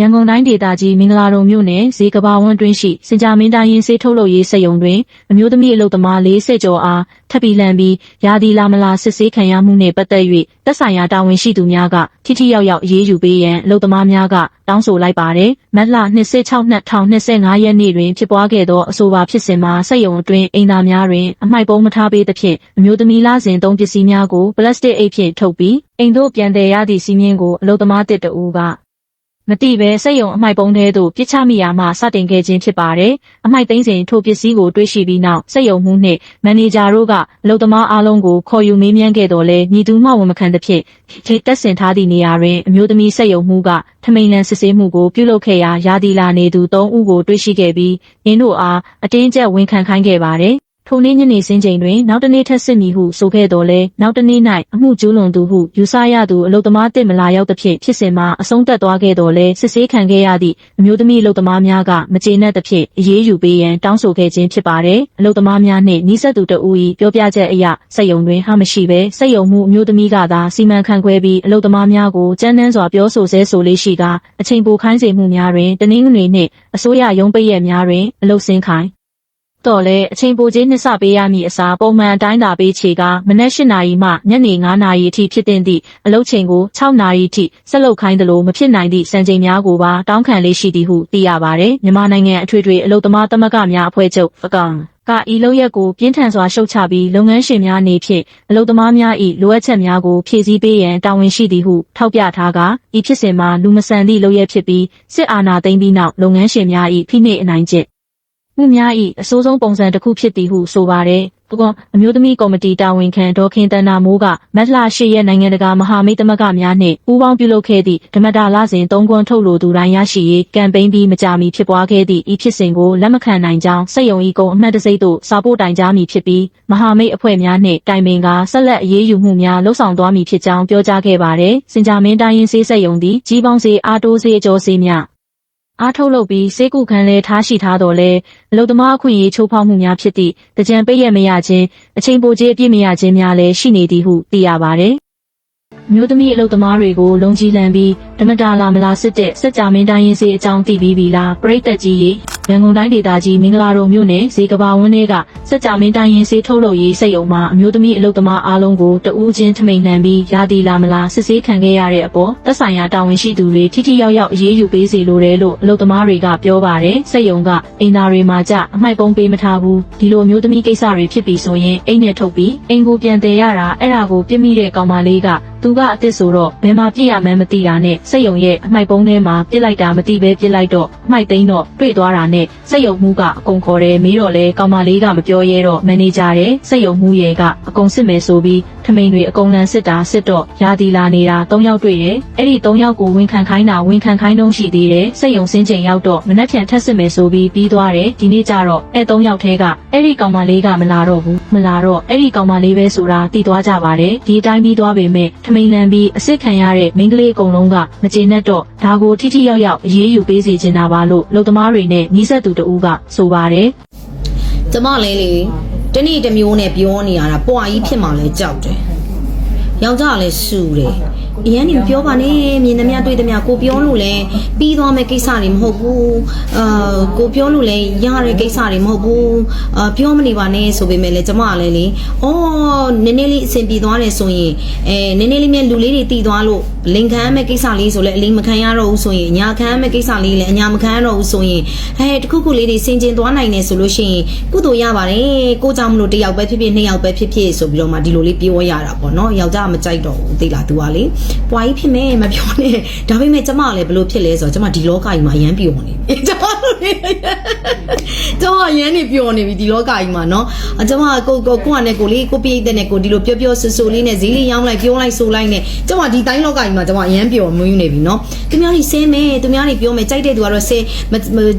ရန်ကုန်တိုင်းဒေသကြီးမင်္ဂလာတုံမြို့နယ်ဇေကဘာဝန်းတွင်းရှိစင်ကြာမင်းတိုင်းရင်စေးထုတ်လုပ်ရေးစက်ရုံတွင်အမျိုးသမီးအလုပ်သမား40ကျော်အားထပ်ပြီးလန်ပြီးရာသီလာမလာစစ်ဆေးခံရမှုနှင့်ပတ်သက်၍သက်ဆိုင်ရာတာဝန်ရှိသူများကထိထိရောက်ရောက်အရေးယူပေးရန်အလုပ်သမားများကတောင်းဆိုလိုက်ပါတယ်။မတ်လ26-2025ရက်နေ့တွင်ဖြစ်ပွားခဲ့သောအဆိုပါဖြစ်စဉ်မှာစက်ရုံအတွင်းအိမ်သားများတွင်အမိုက်ပုံးမထားပေးသဖြင့်အမျိုးသမီးလားစဉ်သုံးပစ္စည်းများကိုပလတ်စတစ်အိတ်ဖြင့်ထုတ်ပြီးအိမ်သို့ပြန်တည်ရသည့်စီးမြင်ကိုအလုပ်သမားတစ်တဦးက မတိပဲစက်ရုံအမိုက်ပုံးထဲသို့ပြစ်ချမိရာမှစတင်ခဲ့ခြင်းဖြစ်ပါတယ်။အမိုက်သိမ်းစဉ်ထိုပစ္စည်းကိုတွေ့ရှိပြီးနောက်စက်ရုံမှူးနှင့်မန်နေဂျာတို့ကအလုပ်သမားအားလုံးကိုခေါ်ယူမေးမြန်းခဲ့တော်လဲညီသူမှဝန်မခံသဖြင့်ထိတက်ဆင်ထားသည့်နေရာတွင်အမျိုးသမီးစက်ရုံမှူးကထမိန်လန်စစ်ဆေးမှုကိုပြုလုပ်ခဲ့ရာရာသီလာနေသူ၃ဦးကိုတွေ့ရှိခဲ့ပြီးရင်းတို့အားအတင်းကျပ်ဝန်ခံခိုင်းခဲ့ပါတယ်။ ထိုနေ့ညနေစင်းချိန်တွင်နောက်တစ်နေ့ထပ်စစ်မည်ဟုဆိုခဲ့တော်လဲနောက်တစ်နေ့၌အမှုကျူးလွန်သူဟုယူဆရသူအလုသမားတစ်မလာရောက်သဖြင့်ဖြစ်စဉ်မှာအဆုံးသက်သွားခဲ့တော်လဲစစ်ဆေးခံခဲ့ရသည့်အမျိုးသမီးအလုသမားများကမကျေနပ်သဖြင့်အရေးယူပေးရန်တောင်းဆိုခဲ့ခြင်းဖြစ်ပါတယ်အလုသမားများနှင့်နှီးဆက်သူတဦး၏ပြောပြချက်အရစက်ယုံတွင်ဟာမရှိဘဲစက်ယုံမှုအမျိုးသမီးကသာစီမံခန့်ခွဲပြီးအလုသမားများကိုကြမ်းတမ်းစွာပြောဆိုဆဲဆိုလေးရှိကာအချိန်ပိုခိုင်းစေမှုများတွင်တနင်္ဂနွေနှင့်အစိုးရရုံးပိတ်ရက်များတွင်အလုစင်းခိုင်း တော့လေအချိန်ပိုကြီးနှစ်ဆပေးရမည်အစားပုံမှန်အတိုင်းသာပေးချေကမနက်၈နာရီမှညနေ9နာရီအထိဖြစ်တဲ့သည့်အလုပ်ချိန်ကို6နာရီအထိဆက်လုပ်ခိုင်းသလိုမဖြစ်နိုင်သည့်စံချိန်များကိုပါတောင်းခံလေးရှိသည်ဟုသိရပါတယ်မြန်မာနိုင်ငံအထွေထွေအလုပ်သမားသမဂ္ဂများအဖွဲ့ချုပ်အကောင်ကဤလုပ်ရက်ကိုပြင်းထန်စွာရှုတ်ချပြီးလုပ်ငန်းရှင်များအနေဖြင့်အလုပ်သမားများ၏လိုအပ်ချက်များကိုဖြည့်ဆည်းပေးရန်တာဝန်ရှိသည်ဟုထောက်ပြထားကဤဖြစ်စဉ်မှာလူမဆန်သည့်လုပ်ရက်ဖြစ်ပြီးစစ်အာဏာသိမ်းပြီးနောက်လုပ်ငန်းရှင်များ၏ဖိနှိပ်အနိုင်ကျင့် မှုများ၏အဆိုးဆုံးပုံစံတစ်ခုဖြစ်သည်ဟုဆိုပါတယ်။ဘကွန်အမျိုးသမီးကော်မတီတာဝန်ခံဒေါ်ခင်တန်နာမိုးကမတ်လ၈ရက်နိုင်ငံတကာမဟာမိတ်သမဂ္ဂများနှင့်ပူးပေါင်းပြုလုပ်ခဲ့သည့်ဓမ္မတာလစဉ်သုံးခွန်းထုတ်လိုသူတိုင်းရရှိရေးကမ်ပိန်းပြီးမကြာမီဖြစ်ပွားခဲ့သည့်ဤဖြစ်စဉ်ကိုလက်မခံနိုင်ကြောင်းစက်ယုံဤကုံအမှတ်တစိမ့်သို့စာပို့တိုင်ကြားမည်ဖြစ်ပြီးမဟာမိတ်အဖွဲ့များနှင့်တိုင်ပင်ကဆက်လက်အရေးယူမှုများလှုပ်ဆောင်သွားမည်ဖြစ်ကြောင်းပြောကြားခဲ့ပါတယ်။စင်ကြာမင်းတိုင်းရင်းစေးစက်ယုံသည်ကြီးပေါင်းစေးအားတိုးစေးအကျော်စေးများ အားထုတ်လုပ်ပြီးစေကုခံလဲထားရှိထားတော်လဲအလုသမားအခွင့်အရေးချိုးဖောက်မှုများဖြစ်သည့်တကြံပိတ်ရက်မရခြင်းအချိန်ပိုကြေးအပြည့်မရခြင်းများလည်းရှိနေသည်ဟုသိရပါသည်အမျိုးသမီးအလုသမားတွေကိုလုံကြီးလန်ပြီးဓမ္မတာလာမလာစစ်တဲ့စက်ကြမင်းတိုင်းရင်းစေးအကြောင်းသိပြီးပြီလားပရိသတ်ကြီးရေ ရန်ကုန်တိုင်းဒေသကြီးမင်္ဂလာတုံမြို့နယ်ဇေကဘာဝန်းတွေကစက်ကြမင်းတိုင်းရင်းစေးထုတ်လုပ်ရေးစက်ရုံမှာအမျိုးသမီးအလုသမားအားလုံးကိုတဦးချင်းထမိန်လှန်ပြီးရာတီလာမလာစစ်ဆေးခံခဲ့ရတဲ့အပေါ်သက်ဆိုင်ရာတာဝန်ရှိသူတွေထိထိရောက်ရောက်အရေးယူပေးစီလိုတယ်လို့အလုသမားတွေကပြောပါတယ်စက်ရုံကအင်သားတွေမှာကြအမိုက်ပုံးပေးမထားဘူးဒီလိုအမျိုးသမီးကိစ္စတွေဖြစ်ပြီးဆိုရင်အိမ်နဲ့ထုတ်ပြီးအိမ်ကိုပြန်တည်ရတာအဲ့ဒါကိုပြစ်မိတဲ့ကောင်မလေးကသူကအစ်စ်ဆိုတော့ဘယ်မှာပြစ်ရမှန်းမသိတာနဲ့စက်ရုံရဲ့အမိုက်ပုံးထဲမှာပြစ်လိုက်တာမသိပဲပြစ်လိုက်တော့အမိုက်သိမ်းတော့တွေ့သွားတာနဲ့စက်ရုံမှုကအကုန်ခေါ်တယ်မေးတော့လဲကောင်မလေးကမပြောရဲတော့မန်နေဂျာတဲ့စက်ရုံမှုရဲ့ကအကုန်စစ်မယ်ဆိုပြီး ထမိန်တွေအကုန်လန်စစ်တာစစ်တော့ရာဒီလာနေတာ၃ယောက်တွေ့တယ်အဲ့ဒီ၃ယောက်ကိုဝန်ခံခိုင်းတာဝန်ခံခိုင်းတော့ရှိသေးတယ်စက်ရုံစင်းချိန်ရောက်တော့မနှက်ဖြန်ထက်စစ်မယ်ဆိုပြီးပြီးသွားတယ်ဒီနေ့ကျတော့အဲ့၃ယောက်ထဲကအဲ့ဒီကောင်မလေးကမလာတော့ဘူးမလာတော့အဲ့ဒီကောင်မလေးပဲဆိုတာတည်သွားကြပါတယ်ဒီအတိုင်းပြီးသွားပေမဲ့ထမိန်လန်ပြီးအစ်စ်ခံရတဲ့မိန်းကလေးအကုန်လုံးကမကျေနပ်တော့ဒါကိုထိထိရောက်ရောက်အရေးယူပေးစီချင်တာပါလို့လုံသမားတွေနဲ့ညီဆက်သူတဦးကဆိုပါတယ်ကျမလည်းလေ တနေ့တစ်မျိုးနဲ့ပြောနေရတာပွာကြီးဖြစ်မှလည်းကြောက်တယ်ယောက်ျားလည်းစူတယ် အရန်နေပြောပါနဲ့မြင်သမျှတွေ့သမျှကိုပြောလို့လည်းပြီးသွားမယ့်ကိစ္စတွေမဟုတ်ဘူးအာကိုပြောလို့လည်းရတဲ့ကိစ္စတွေမဟုတ်ဘူးအာပြောမနေပါနဲ့ဆိုပေမဲ့လည်းကျမကလည်းလေအော်နည်းနည်းလေးအဆင်ပြေသွားတယ်ဆိုရင်အဲနည်းနည်းလေးမြလူလေးတွေတည်သွားလို့လင်ခံရမယ့်ကိစ္စလေးဆိုလည်းအလိမ်မခံရတော့ဘူးဆိုရင်အညာခံရမယ့်ကိစ္စလေးလည်းအညာမခံရတော့ဘူးဆိုရင်ဟဲ့တခုခုလေးတွေဆင်ကျင်သွားနိုင်တယ်ဆိုလို့ရှိရင်ကုသိုလ်ရပါတယ်ကိုကြောင့်မလို့တစ်ယောက်ပဲဖြစ်ဖြစ်နှစ်ယောက်ပဲဖြစ်ဖြစ်ဆိုပြီးတော့မှဒီလိုလေးပြောရတာပေါ့နော်ယောက်ျားကမကြိုက်တော့ဘူးသိလား तू ကလေပွားကြီးဖြစ်မယ်မပြောနဲ့ဒါပေမဲ့ကျမကလည်းဘလို့ဖြစ်လဲဆိုတော့ကျမဒီလောကကြီးမှာအရန်ပျော်နေပြီကျမ တို့နေကျမအရန်နေပျော်နေပြီဒီလောကကြီးမှာနော်အကျမကိုကိုကိုကနဲ့ကိုလေးကိုပြိတ်တဲ့နဲ့ကိုဒီလိုပြောပြောဆူဆူလေးနဲ့ဈေးလေးရောင်းလိုက်ပြောလိုက်ဆိုလိုက်နဲ့ကျမဒီတိုင်းလောကကြီးမှာကျမအရန်ပျော်မွေးနေပြီနော်သူများတွေဆဲမယ်သူများတွေပြောမယ်ကြိုက်တဲ့သူကတော့ဆဲမ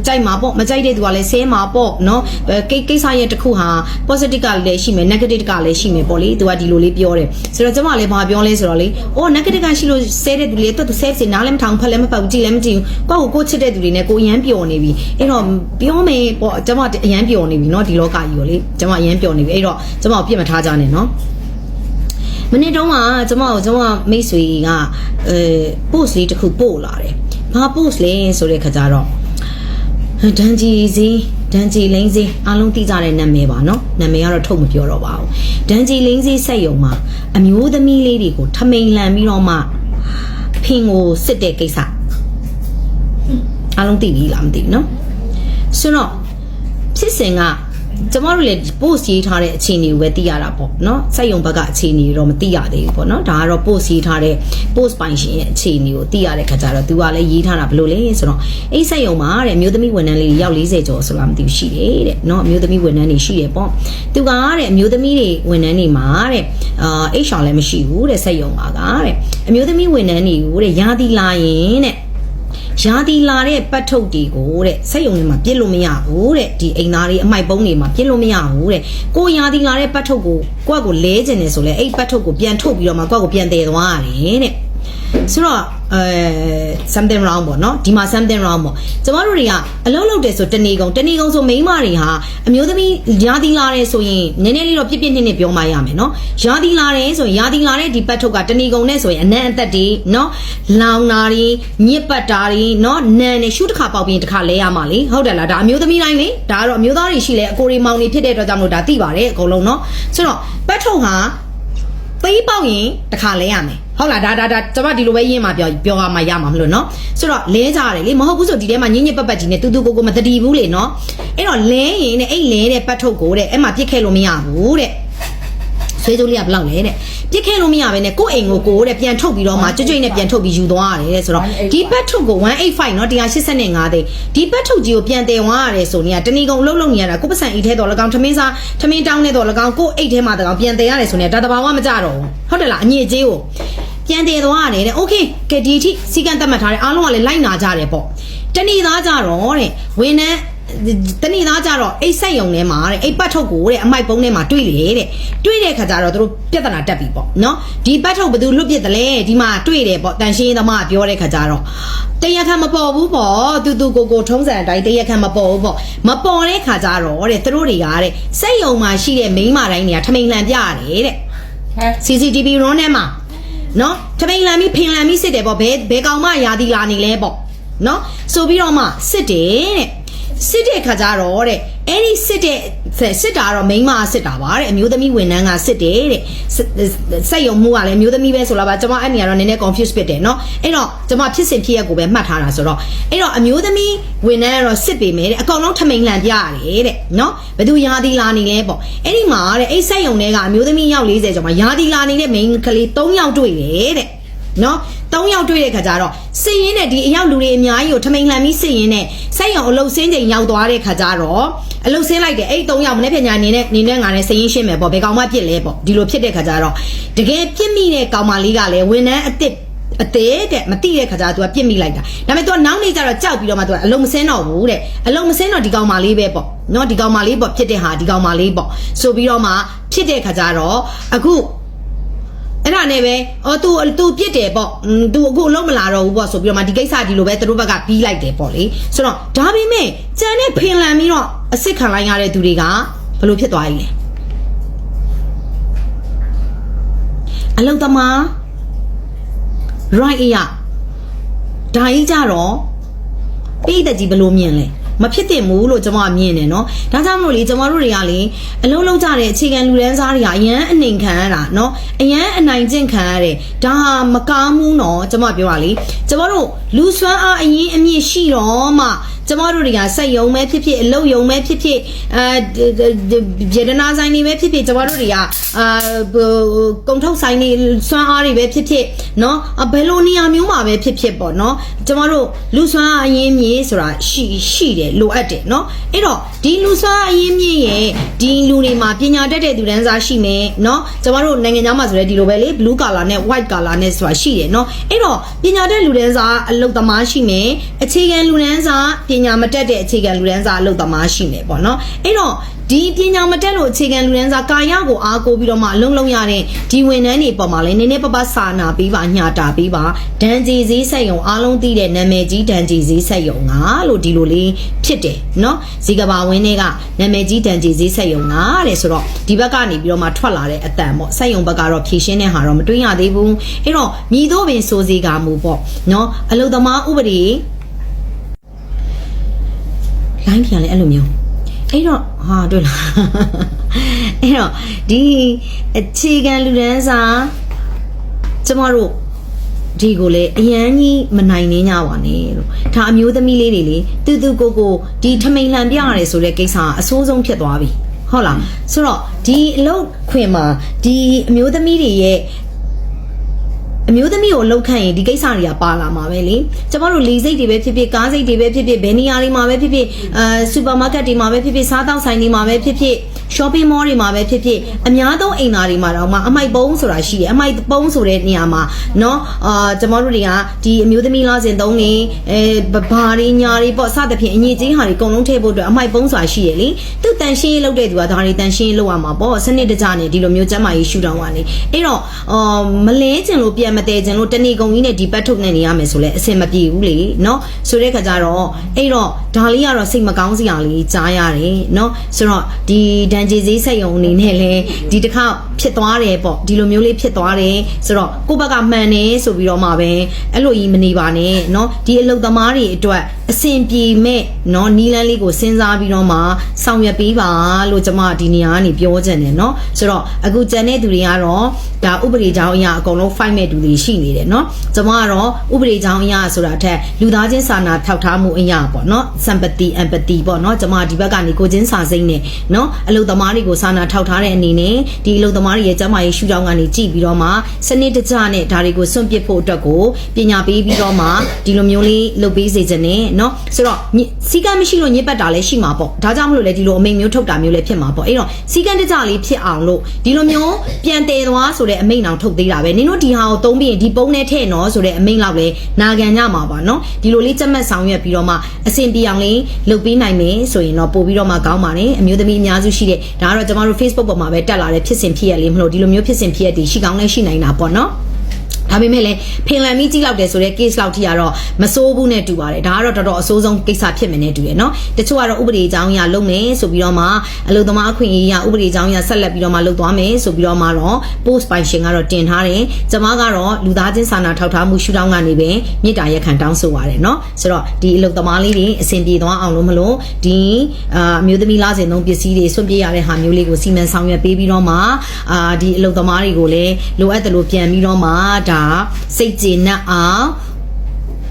ကြိုက်မှာပေါ့မကြိုက်တဲ့သူကလည်းဆဲမှာပေါ့နော်ကိကိစ္စရဲ့တစ်ခုဟာ positive ကလည်းရှိမယ် negative ကလည်းရှိမယ်ပေါ့လေသူကဒီလိုလေးပြောတယ်ဆိုတော့ကျမလည်းဘာပြောလဲဆိုတော့လေအော် negative ကရှိလို့ဆဲတဲ့သူလေသူဆဲစင်နားလည်းမထောင်ဖက်လည်းမပောက်ကြည့်လည်းမကြည့်ဘူးကိုယ့်ကိုကိုချစ်တဲ့သူတွေနဲ့ကိုအရန်ပျော်နေပြီအဲ့တော့ပြောမယ်ပေါ့ကျမအရန်ပျော်နေပြီเนาะဒီလောကကြီးကိုလေကျမအရန်ပျော်နေပြီအဲ့တော့ကျမကိုပြစ်မထားကြနဲ့เนาะမနေ့တုန်းကကျမကိုကျမမိတ်ဆွေကအဲ post လေးတစ်ခုပို့လာတယ်။ဘာ ဘာ post လဲဆိုတဲ့ခါကျတော့ဒန်ဂျီစီဒန်ဂျီလိန်စီအားလုံးသိကြတဲ့နာမည်ပါเนาะနာမည်ကတော့ထုတ်မပြောတော့ပါဘူးဒန်ဂျီလိန်စီစက်ယုံမှာအမျိုးသမီးလေးတွေကိုထမိန်လန်ပြီးတော့မှဖင်ကိုစစ်တဲ့ကိစ္စ အားလုံးသိပြီလားမသိဘူးเนาะဆိုတော့ဖြစ်စဉ်ကကျမတို့လည်း post ရေးထားတဲ့အခြေအနေကိုပဲသိရတာပေါ့เนาะစက်ယုံဘက်ကအခြေအနေတော့မသိရသေးဘူးပေါ့เนาะဒါကတော့ post ရေးထားတဲ့ post ပိုင်ရှင်ရဲ့အခြေအနေကိုသိရတဲ့ခါကျတော့သူကလည်းရေးထားတာဘယ်လိုလဲဆိုတော့အိတ်စက်ယုံမှာတဲ့အမျိုးသမီးဝန်ထမ်းလေးတွေရောက်40ကျော်ဆိုလားမသိဘူးရှိတယ်တဲ့เนาะအမျိုးသမီးဝန်ထမ်းတွေရှိတယ်ပေါ့သူကတဲ့အမျိုးသမီးတွေဝန်ထမ်းတွေမှာတဲ့အာ HR လည်းမရှိဘူးတဲ့စက်ယုံမှာကတဲ့အမျိုးသမီးဝန်ထမ်းတွေကိုတဲ့ရာသီလာရင်တဲ့ ရာသီလာတဲ့ပတ်ထုတ်တွေကိုတဲ့စက်ယုံတွေမှာပြစ်လို့မရဘူးတဲ့ဒီအိမ်သားတွေအမိုက်ပုံးတွေမှာပြစ်လို့မရဘူးတဲ့ကိုရာသီလာတဲ့ပတ်ထုတ်ကိုကိုယ့်ကိုလဲကျင်နေဆိုလဲအဲ့ပတ်ထုတ်ကိုပြန်ထုတ်ပြီးတော့မှကိုယ့်ကိုပြန်တည်သွားရတယ်တဲ့ ဆိုတော့အဲ something wrong ပေါ့နော်ဒီမှာ something wrong ပေါ့ကျမတို့တွေကအလုံးလုံးတယ်ဆိုတဏီကုံတဏီကုံဆိုမိန်းမတွေဟာအမျိုးသမီးရာသီလာတယ်ဆိုရင်နည်းနည်းလေးတော့ပြစ်ပြစ်နစ်နစ်ပြောမှရမယ်နော်ရာသီလာတယ်ဆိုရင်ရာသီလာတဲ့ဒီပတ်ထုတ်ကတဏီကုံနဲ့ဆိုရင်အနံ့အသက်တွေနော်လောင်တာတွေညစ်ပတ်တာတွေနော်နန်နဲ့ရှုတစ်ခါပေါက်ပြီးတစ်ခါလဲရမှာလေဟုတ်တယ်လားဒါအမျိုးသမီးတိုင်းလေဒါကတော့အမျိုးသားတွေရှိလဲအကိုရီမောင်တွေဖြစ်တဲ့အတွက်ကြောင့်မလို့ဒါသိပါတယ်အကုန်လုံးနော်ဆိုတော့ပတ်ထုတ်ဟာသေးပေါက်ရင်တစ်ခါလဲရမယ် ဟုတ်လားဒါဒါဒါကျမဒီလိုပဲရင်းမှာပြောပြောရမှာရမှာမလို့နော်ဆိုတော့လဲကြတယ်လေမဟုတ်ဘူးဆိုဒီထဲမှာညင်ညစ်ပတ်ပတ်ကြီးနဲ့တူတူကိုကိုမတတိဘူးလေနော်အဲ့တော့လဲရင်နဲ့အဲ့လဲတဲ့ပတ်ထုတ်ကိုတဲ့အဲ့မှာပြစ်ခဲလို့မရဘူးတဲ့ဆွေးကြိုးလေးကဘလောက်လဲတဲ့ပြစ်ခဲလို့မရပဲနဲ့ကို့အိမ်ကိုကိုတဲ့ပြန်ထုတ်ပြီးတော့မှကြွကြွနဲ့ပြန်ထုတ်ပြီးယူသွားရတယ်တဲ့ဆိုတော့ဒီဘတ်ထုတ်ကို185နော်185သိဒီဘတ်ထုတ်ကြီးကိုပြန်တင်သွားရတယ်ဆိုနေရတဏီကုံလှုပ်လှုပ်နေရတာကို့ပစံအိတ်ထဲတော့လကောင်ထမင်းစားထမင်းတောင်းနေတော့လကောင်ကို့အိတ်ထဲမှာတကောင်ပြန်တင်ရတယ်ဆိုနေရဒါတဘာဝမကြတော့ဘူးဟုတ်တယ်လားအညစ်အကြေးကို ပြန်တည်သွားရတယ်တဲ့ okay ကဲဒီအထိစီကံသတ်မှတ်ထားတယ်အားလုံးကလည်းလိုက်နာကြတယ်ပေါ့တဏီသားကြတော့တဲ့ဝန်ထမ်းတနေ့သားကြတော့အိတ်ဆက်ယုံထဲမှာတဲ့အိတ်ပတ်ထုတ်ကိုတဲ့အမိုက်ပုံးထဲမှာတွေ့လေတဲ့တွေ့တဲ့ခါကျတော့တို့ပြဿနာတက်ပြီပေါ့နော်ဒီပတ်ထုတ်ဘယ်သူလွတ်ပြစ်တယ်လဲဒီမှာတွေ့တယ်ပေါ့တန်ရှင်းသမားပြောတဲ့ခါကျတော့တရက်ခံမပေါ်ဘူးပေါ့သူသူကိုကိုထုံးစံအတိုင်းတရက်ခံမပေါ်ဘူးပေါ့မပေါ်တဲ့ခါကျတော့တဲ့တို့တွေကတဲ့စိတ်ယုံမှာရှိတဲ့မိန်းမတိုင်းတွေကထမိန်လှန်ပြရတယ်တဲ့ CCTV ရုံးထဲမှာ နော်ထမိန်လန်ပြီးဖင်လန်ပြီးစစ်တယ်ပေါ့ဘဲဘဲကောင်မရာသီလာနေလဲပေါ့နော်ဆိုပြီးတော့မှစစ်တယ်တဲ့ စစ်တဲ့ခါကျတော့တဲ့အဲ့ဒီစစ်တဲ့စစ်တာတော့မိန်းမစစ်တာပါတဲ့အမျိုးသမီးဝန်ထမ်းကစစ်တယ်တဲ့စက်ယုံမှုကလည်းအမျိုးသမီးပဲဆိုလာပါကျွန်မအဲ့နေရာတော့နည်းနည်း confuse ဖြစ်တယ်နော်အဲ့တော့ကျွန်မဖြစ်စဉ်ဖြစ်ရက်ကိုပဲမှတ်ထားတာဆိုတော့အဲ့တော့အမျိုးသမီးဝန်ထမ်းကတော့စစ်ပေမယ်တဲ့အကောင်လုံးထမိန်လန်ပြရတယ်တဲ့နော်ဘယ်သူရာသီလာနေလဲပေါ့အဲ့ဒီမှာတဲ့အဲ့စက်ယုံတွေကအမျိုးသမီးရောက်40ကျော်မှာရာသီလာနေတဲ့ main ကလေး3ယောက်တွေ့တယ်တဲ့နော် ၃ယောက်တွေ့တဲ့ခါကျတော့စစ်ရင်နဲ့ဒီအရောက်လူတွေအများကြီးကိုထမိန်လှန်ပြီးစစ်ရင်နဲ့စိုက်ရောင်အလုတ်စင်းချိန်ရောက်သွားတဲ့ခါကျတော့အလုတ်စင်းလိုက်တယ်အဲ့၃ယောက်မနေ့ဖြန်ညာနေနဲ့နေနဲ့ငါနဲ့စရင်ရှင်းမယ်ပေါ့ဘယ်ကောင်မှပြစ်လဲပေါ့ဒီလိုဖြစ်တဲ့ခါကျတော့တကယ်ပြစ်မိတဲ့ကောင်မလေးကလည်းဝန်ထမ်းအစ်စ်အသေးတဲ့မတိတဲ့ခါကျတော့ तू ကပြစ်မိလိုက်တာဒါပေမဲ့ तू ကနောက်နေကျတော့ကြောက်ပြီးတော့မှ तू ကအလုံးမစင်းတော့ဘူးတဲ့အလုံးမစင်းတော့ဒီကောင်မလေးပဲပေါ့နော်ဒီကောင်မလေးပေါ့ဖြစ်တဲ့ဟာဒီကောင်မလေးပေါ့ဆိုပြီးတော့မှဖြစ်တဲ့ခါကျတော့အခု အဲ့ဒါနဲ့ပဲအော် तू तू ပြစ်တယ်ပေါ့อืม तू အခုအလုံးမလာတော့ဘူးပေါ့ဆိုပြီးတော့မှဒီကိစ္စဒီလိုပဲသူတို့ဘက်ကပြီးလိုက်တယ်ပေါ့လေဆိုတော့ဒါပေမဲ့ကြံတဲ့ဖင်လန်ပြီးတော့အစ်စ်ခံလိုက်ရတဲ့သူတွေကဘယ်လိုဖြစ်သွား ਈ လဲအလုံးသမား right အရာဒါကြီးကြတော့ပိတ်သက်ကြီးဘယ်လိုမြင်လဲ မဖြစ်တင်ဘူးလို့ကျွန်မကမြင်တယ်เนาะဒါကြောင့်မလို့လေကျွန်တော်တို့တွေကလေအလုံးလုံးကြတဲ့အခြေခံလူတန်းစားတွေကအရန်အနှိမ်ခံရတာเนาะအရန်အနိုင်ကျင့်ခံရတယ်ဒါဟာမကောင်းဘူးเนาะကျွန်မပြောပါလေကျွန်တော်တို့လူစွမ်းအားအရင်အမြင့်ရှိတော့မှကျွန်တော်တို့တွေကစက်ယုံပဲဖြစ်ဖြစ်အလုတ်ယုံပဲဖြစ်ဖြစ်အဲဗေဒနာဆိုင်တွေပဲဖြစ်ဖြစ်ကျွန်တော်တို့တွေကအာကုံထုတ်ဆိုင်တွေစွမ်းအားတွေပဲဖြစ်ဖြစ်เนาะဘယ်လိုနေရာမျိုးမှာပဲဖြစ်ဖြစ်ပေါ့เนาะကျွန်တော်တို့လူစွမ်းအားအရင်မြေဆိုတာရှိရှိတယ် လိုအပ်တယ်เนาะအဲ့တော့ဒီလူစွမ်းအားအရင်မြေရဲ့ဒီလူတွေမှာပညာတတ်တဲ့သူတန်းစားရှိမယ်เนาะကျွန်တော်တို့နိုင်ငံသားမှာဆိုရဲဒီလိုပဲလေ blue color နဲ့ white color နဲ့ဆိုတာရှိတယ်เนาะအဲ့တော့ပညာတတ်လူတန်းစားအလုပ်သမားရှိမယ်အခြေခံလူတန်းစားပ ညာမတက်တဲ့အခြေခံလူတန်းစားအလုပ်သမားရှိနေပေါ့နော်အဲ့တော့ ဒီပညာမတက်လို့အခြေခံလူတန်းစားကာယကိုအားကိုးပြီးတော့မှအလုံးလုံးရတဲ့ဒီဝန်ထမ်းတွေပေါ်မှာလည်းနည်းနည်းပပစာနာပေးပါညှာတာပေးပါဒန်ဂျီဈေးဆက်ယုံအားလုံးသိတဲ့နာမည်ကြီးဒန်ဂျီဈေးဆက်ယုံကလို့ဒီလိုလေးဖြစ်တယ်နော်ဇီကဘာဝင်းတွေကနာမည်ကြီးဒန်ဂျီဈေးဆက်ယုံကတဲ့ဆိုတော့ဒီဘက်ကနေပြီးတော့မှထွက်လာတဲ့အတန်ပေါ့ဆက်ယုံဘက်ကတော့ဖြည့်ရှင်းတဲ့ဟာတော့မတွေ့ရသေးဘူးအဲ့တော့မြည်တော့ပင်စိုးစီကမူပေါ့နော်အလုသမားဥပဒေလိုင်းပြန်လဲအဲ့လိုမျိုး အဲ့တော့ဟာတွေ့လားအဲ့တော့ဒီအခြေခံလူဒန်းစာကျမတို့ဒီကိုလေအရန်ကြီးမနိုင်နေကြပါနဲ့လို့ဒါအမျိုးသမီးလေးတွေလေတူတူကိုကိုဒီထမိန်လှန်ပြရတယ်ဆိုတဲ့ကိစ္စကအဆိုးဆုံးဖြစ်သွားပြီဟုတ်လားဆိုတော့ဒီအလုပ်ခွင်မှာဒီအမျိုးသမီးတွေရဲ့ အမျိုးသမီးကိုလှုပ်ခန့်ရင်ဒီကိစ္စတွေကပါလာမှာပဲလေကျမတို့လီစိတ်တွေပဲဖြစ်ဖြစ်ကားစိတ်တွေပဲဖြစ်ဖြစ်ဘယ်နေရာတွေမှာပဲဖြစ်ဖြစ်အဲစူပါမားကတ်တွေမှာပဲဖြစ်ဖြစ်စားတောက်ဆိုင်တွေမှာပဲဖြစ်ဖြစ် shopping mall တွေမှာပဲဖြစ်ဖြစ်အများသုံးအိမ်သားတွေမှာတော့မှအမိုက်ပုံးဆိုတာရှိတယ်အမိုက်ပုံးဆိုတဲ့နေရာမှာเนาะအာကျမတို့တွေကဒီအမျိုးသမီးလားစင်သုံးနေအဲဘာတွေညာတွေပေါ့စသဖြင့်အငြိချင်းဟာတွေအကုန်လုံးထည့်ဖို့အတွက်အမိုက်ပုံးဆိုတာရှိရလေသူတန်ရှင်းရေးလုပ်တဲ့သူကဒါတွေတန်ရှင်းရေးလုပ်ရမှာပေါ့စနစ်တကျနဲ့ဒီလိုမျိုးကျမ်းမာရေးရှူတောင်းကနေအဲ့တော့အာမလဲကျင်လို့ပြန် မတဲကျင်လို့တဏီကုံကြီးနဲ့ဒီပတ်ထုတ်နေနေရမယ်ဆိုလဲအဆင်မပြေဘူးလေเนาะဆိုတဲ့ခါကျတော့အဲ့တော့ဒါလေးကတော့စိတ်မကောင်းစရာလေးကြားရတယ်เนาะဆိုတော့ဒီဒန်ဂျီဈေးဆက်ယုံအနေနဲ့လဲဒီတစ်ခါဖြစ်သွားတယ်ပေါ့ဒီလိုမျိုးလေးဖြစ်သွားတယ်ဆိုတော့ကိုယ့်ဘက်ကမှန်တယ်ဆိုပြီးတော့မှပဲအဲ့လိုကြီးမနေပါနဲ့เนาะဒီအလုပ်သမားတွေအတွက် အဆင်ပြေမဲ့เนาะနီးလန်းလေးကိုစဉ်းစားပြီးတော့မှဆောင်ရွက်ပေးပါလို့ကျွန်မဒီနေရာကနေပြောချင်တယ်เนาะဆိုတော့အခုကြံတဲ့သူတွေကတော့ဒါဥပဒေကြောင်းအရာအကုန်လုံး fight မဲ့သူတွေရှိနေတယ်เนาะကျွန်မကတော့ဥပဒေကြောင်းအရာဆိုတာအထက်လူသားချင်းစာနာထောက်ထားမှုအရာပေါ့เนาะ sympathy empathy ပေါ့เนาะကျွန်မဒီဘက်ကနေကိုချင်းစာစိမ့်နဲ့เนาะအလုပ်သမားတွေကိုစာနာထောက်ထားတဲ့အနေနဲ့ဒီအလုပ်သမားတွေရဲ့ကျန်းမာရေးရှုထောင့်ကနေကြည့်ပြီးတော့မှစနစ်တကျနဲ့ဒါတွေကိုစွန့်ပစ်ဖို့အတွက်ကိုပညာပေးပြီးတော့မှဒီလိုမျိုးလေးလုပ်ပေးစေခြင်းနဲ့ เนาะဆိုတော့ညစီကံမရှိလို့ညစ်ပတ်တာလည်းရှိမှာပေါ့ဒါကြောင့်မလို့လေဒီလိုအမိန်မျိုးထုတ်တာမျိုးလည်းဖြစ်မှာပေါ့အဲ့တော့စီကံတကျလေးဖြစ်အောင်လို့ဒီလိုမျိုးပြန်တည်သွားဆိုတဲ့အမိန်အောင်ထုတ်သေးတာပဲနင်တို့ဒီဟာကိုသုံးပြီးရင်ဒီပုံးနဲ့ထည့်နော်ဆိုတဲ့အမိန်လောက်လည်းနာခံကြမှာပါเนาะဒီလိုလေးကြက်မှတ်ဆောင်ရွက်ပြီးတော့မှအဆင်ပြေအောင်လေးလုပ်ပေးနိုင်မယ်ဆိုရင်တော့ပို့ပြီးတော့မှကောင်းပါတယ်အမျိုးသမီးအများစုရှိတဲ့ဒါကတော့ကျမတို့ Facebook ပေါ်မှာပဲတက်လာတဲ့ဖြစ်စဉ်ဖြစ်ရလေးမလို့ဒီလိုမျိုးဖြစ်စဉ်ဖြစ်ရတည်ရှိကောင်းလည်းရှိနိုင်တာပေါ့เนาะ ဒါပေမဲ့လည်းဖင်လန်မီကြီးလောက်တယ်ဆိုတော့ case လောက်ထိကတော့မစိုးဘူးနဲ့တူပါတယ်ဒါကတော့တော်တော်အဆိုးဆုံးကိစ္စဖြစ်မယ်နဲ့တူတယ်เนาะတချို့ကတော့ဥပဒေအကြောင်းအရလုပ်မယ်ဆိုပြီးတော့မှအလုံသမားအခွင့်အရေးရဥပဒေအကြောင်းအရဆက်လက်ပြီးတော့မှလုပ်သွားမယ်ဆိုပြီးတော့မှတော့ post ပိုင်ရှင်ကတော့တင်ထားတယ်ကျွန်မကတော့လူသားချင်းစာနာထောက်ထားမှုရှုထောင့်ကနေပဲမြေတားရက်ခံတောင်းဆိုပါတယ်เนาะဆိုတော့ဒီအလုံသမားလေးတွေအဆင်ပြေသွားအောင်လို့မလို့ဒီအာအမျိုးသမီးလားစင်သုံးပစ္စည်းတွေစွန့်ပြေးရတဲ့ဟာမျိုးလေးကိုစီမံဆောင်ရွက်ပေးပြီးတော့မှအာဒီအလုံသမားတွေကိုလည်းလိုအပ်တယ်လို့ပြန်ပြီးတော့မှဒါ ါတာစိတ်ကျေနပ်အောင်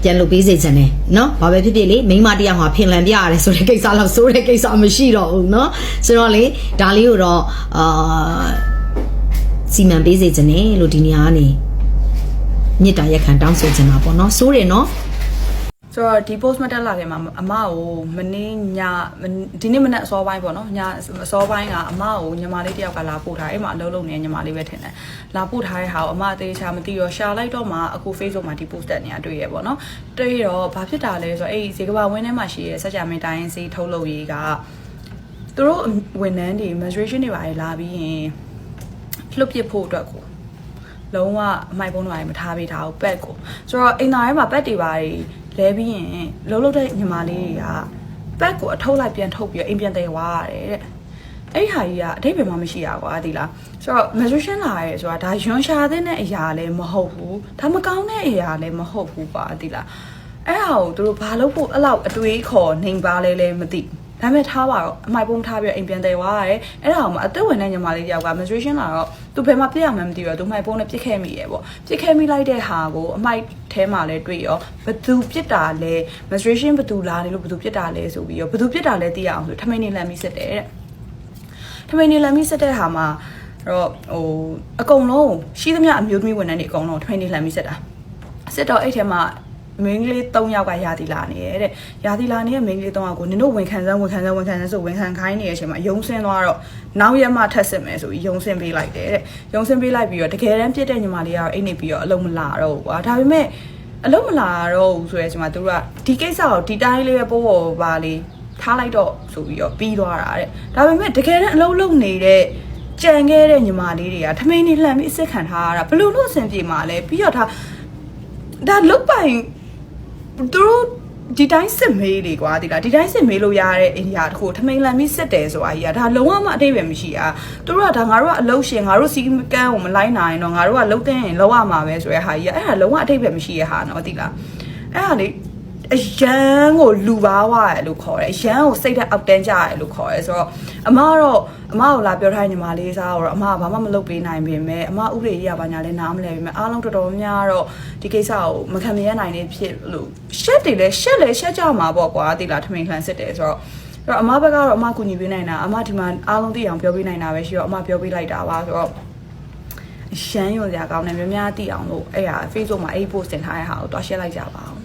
ပြန်လုပ်ပေးစေချင်တယ်နော်ဘာပဲဖြစ်ဖြစ်လေမိမတယောက်မှာဖင်လန်ပြရတယ်ဆိုတဲ့ကိစ္စလောက်ဆိုတဲ့ကိစ္စမရှိတော့ဘူးနော်ဆိုတော့လေဒါလေးကိုတော့အာစီမံပေးစေချင်တယ်လို့ဒီနေရာကနေမြစ်တာရက်ခံတောင်းဆိုချင်တာပေါ့နော်ဆိုးတယ်နော် ဆိုတော့ဒီ post မတက်လာခင်မှာအမကိုမနေ့ညဒီနေ့မနက်အစောပိုင်းပေါ့နော်ညအစောပိုင်းကအမကိုညီမလေးတယောက်ကလာပို့ထားအဲ့မှာအလုပ်လုပ်နေတဲ့ညီမလေးပဲထင်တယ်လာပို့ထားတဲ့ဟာကိုအမအသေးချာမသိတော့ရှာလိုက်တော့မှအခု Facebook မှာဒီ post တက်နေတာတွေ့ရပေါ့နော်တွေ့တော့ဘာဖြစ်တာလဲဆိုတော့အဲ့ဒီဇေကဘာဝင်းထဲမှာရှိရဲစက်ကြမင်းတိုင်းစီထုတ်လုပ်ရေးကသူတို့ဝန်ထမ်းတွေ menstruation တွေပါလာပြီးရင်လှုပ်ပစ်ဖို့အတွက်ကိုလုံးဝအမိုက်ပုံးတွေမထားပေးထားဘူးပက်ကိုဆိုတော့အိမ်သားထဲမှာပက်တွေပါ လဲပြီးရင်လှုပ်လှုပ်တဲ့ညီမလေးတွေကပက်ကိုအထုတ်လိုက်ပြန်ထုတ်ပြီးအိမ်ပြန်တယ်ဝါရတယ်တဲ့အဲ့ဒီဟာကြီးကအတိတ်ဘယ်မှမရှိရကွာဒီလားဆိုတော့ menstruation လာရဲဆိုတာဒါရွှန်ရှာတဲ့အရာလည်းမဟုတ်ဘူးဒါမကောင်းတဲ့အရာလည်းမဟုတ်ဘူးကွာဒီလားအဲ့ဟာကိုသူတို့ဘာလို့ဖို့အဲ့လောက်အတွေးခေါ်နေပါလဲလဲမသိဘူး ဒါပေမဲ့ထားပါတော့အမိုက်ပုံးထားပြီးအိမ်ပြန်တယ်သွားရတယ်အဲ့ဒါအောင်မအသက်ဝင်တဲ့ညီမလေးတယောက်က menstruation လာတော့သူဘယ်မှာပြစ်ရမှန်းမသိတော့သူမိုက်ပုံးနဲ့ပြစ်ခဲ့မိရပေါ့ပြစ်ခဲ့မိလိုက်တဲ့ဟာကိုအမိုက်ထဲမှာလဲတွေ့ရောဘသူပြစ်တာလဲ menstruation ဘသူလာနေလို့ဘသူပြစ်တာလဲဆိုပြီးရောဘသူပြစ်တာလဲသိရအောင်ဆိုထမိန်နေလမ်းမိစစ်တယ်တဲ့ထမိန်နေလမ်းမိစစ်တဲ့ဟာမှာတော့ဟိုအကုန်လုံးရှိသမျှအမျိုးသမီးဝန်ထမ်းတွေအကုန်လုံးထမိန်နေလမ်းမိစစ်တာစစ်တော့အဲ့ထဲမှာ မင်းကလေး၃ယောက်ကရာသီလာနေရဲ့တဲ့ရာသီလာနေတဲ့မင်းကလေး၃ယောက်ကိုနင်တို့ဝန်ခံစမ်းဝန်ခံစမ်းဝန်ခံစမ်းဆိုဝန်ခံခိုင်းနေတဲ့အချိန်မှာယုံစင်းသွားတော့နောက်ရက်မှထက်စစ်မယ်ဆိုပြီးယုံစင်းပေးလိုက်တယ်တဲ့ယုံစင်းပေးလိုက်ပြီးတော့တကယ်တမ်းပြစ်တဲ့ညီမလေးကတော့အိတ်နေပြီးတော့အလုံးမလာတော့ဘူးကွာဒါပေမဲ့အလုံးမလာတော့ဘူးဆိုရဲကျွန်မတို့ကဒီကိစ္စကိုဒီတိုင်းလေးပဲပို့ပေါ်ပါလေးထားလိုက်တော့ဆိုပြီးတော့ပြီးသွားတာတဲ့ဒါပေမဲ့တကယ်တမ်းအလုံးလုံးနေတဲ့ကြံခဲ့တဲ့ညီမလေးတွေကထမင်းနေလှမ်းပြီးအစ်စ်ခံထားရတာဘယ်လို့လို့အဆင်ပြေမှာလဲပြီးတော့ဒါဒါလုတ်ပိုင် သူတို့ဒီတိုင်းစစ်မေးလေကွာဒီလားဒီတိုင်းစစ်မေးလို့ရတဲ့အိန္ဒိယတခုထမိန်လန်ပြီးစစ်တယ်ဆိုတာကြီးကဒါလုံးဝမအတိတ်ပဲမရှိอ่ะသူတို့ကဒါငါတို့ကအလုံးရှင်ငါတို့စီကန်းကိုမလိုက်နိုင်တော့ငါတို့ကလုံးတဲ့ရင်လုံးဝမှာပဲဆိုရဲဟာကြီးကအဲ့ဒါလုံးဝအတိတ်ပဲမရှိရဲ့ဟာနော်ဒီလားအဲ့ဒါလေ အရန်ကိုလူပါဝရလို့ခေါ်တယ်အရန်ကိုစိတ်သက်အောက်တန်းကြရလို့ခေါ်တယ်ဆိုတော့အမကတော့အမကိုလာပြောထားညီမလေးစားတော့အမကဘာမှမလုပ်ပေးနိုင်ပေမဲ့အမဥပဒေကြီးကဘာညာလဲနားမလဲပေမဲ့အားလုံးတော်တော်များများတော့ဒီကိစ္စကိုမခံမရနိုင်နေဖြစ်လို့ရှက်တယ်လဲရှက်လဲရှက်ကြမှာပေါ့ကွာဒီလားထမင်းလှန်စစ်တယ်ဆိုတော့အဲ့တော့အမဘက်ကတော့အမကူညီပေးနိုင်တာအမဒီမှာအားလုံးသိအောင်ပြောပေးနိုင်တာပဲရှိတော့အမပြောပေးလိုက်တာပါဆိုတော့ရမ်းရွံစရာကောင်းတယ်များများသိအောင်လို့အဲ့ဟာ Facebook မှာအဲ့ post တင်ထားတဲ့ဟာကိုတွား share လိုက်ကြပါဦး